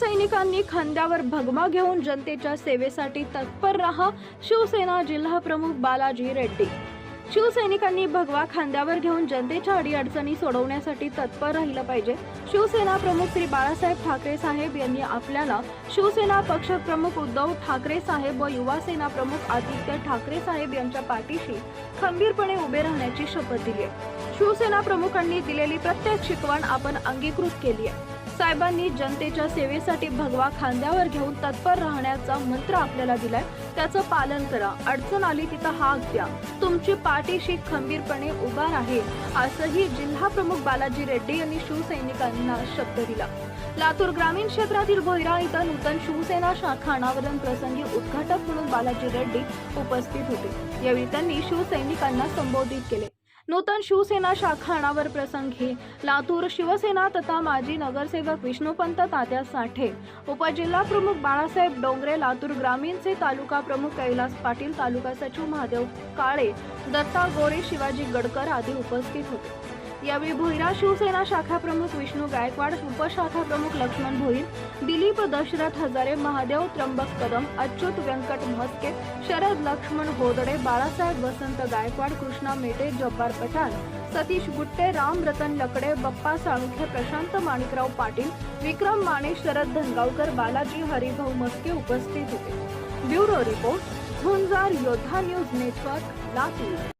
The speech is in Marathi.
शिवसैनिकांनी खांद्यावर भगवा घेऊन जनतेच्या सेवेसाठी तत्पर रहा शिवसेना जिल्हा प्रमुख बालाजी रेड्डी. शिवसैनिकांनी भगवा खांद्यावर घेऊन जनतेच्या अडीअडचणी सोडवण्यासाठी तत्पर राहिलं पाहिजे. शिवसेना प्रमुख श्री बाळासाहेब ठाकरे साहेब यांनी आपल्याला शिवसेना पक्षप्रमुख उद्धव ठाकरे साहेब व युवा सेना प्रमुख आदित्य ठाकरे साहेब यांच्या पाठीशी खंबीरपणे उभे राहण्याची शपथ दिली आहे शिवसेना प्रमुखांनी दिलेली प्रत्येक शिकवण आपण अंगीकृत केली आहे साहेबांनी जनतेच्या सेवेसाठी भगवा खांद्यावर घेऊन तत्पर राहण्याचा मंत्र आपल्याला दिलाय. त्याचं पालन करा. अडचण आली तिथं हाक द्या. तुमची पाठीशी खंबीरपणे उभा राहील असंही जिल्हा प्रमुख बालाजी रेड्डी यांनी शिवसैनिकांना शब्द दिला. लातूर ग्रामीण क्षेत्रातील भोयरा इथं नूतन शिवसेना शाखा अनावरण प्रसंगी उद्घाटक म्हणून बालाजी रेड्डी उपस्थित होते. यावेळी त्यांनी शिवसैनिकांना संबोधित केले. नूतन शिवसेना शाखा प्रसंगी. लातूर शिवसेना तथा माजी नगरसेवक विष्णुपंत तात्या साठे. उपजिल्हा प्रमुख बाळासाहेब डोंगरे लातूर ग्रामीणचे तालुका प्रमुख कैलास पाटील तालुका सचिव महादेव काळे दत्ता गोरे शिवाजी गडकर आदी उपस्थित होते. यावेळी भुईरा शिवसेना शाखा प्रमुख विष्णू गायकवाड उपशाखा प्रमुख लक्ष्मण भोईर दिलीप दशरथ हजारे महादेव त्र्यंबक कदम अच्युत व्यंकट म्हस्के शरद लक्ष्मण होदडे बाळासाहेब वसंत गायकवाड कृष्णा मेटे जब्बार पठाण सतीश गुट्टे राम रतन लकडे बप्पा साळुंखे प्रशांत माणिकराव पाटील विक्रम माने शरद धनगावकर बालाजी हरिभाऊ मस्के उपस्थित होते. Bureau report Jhunjar Yoddha news network Latur.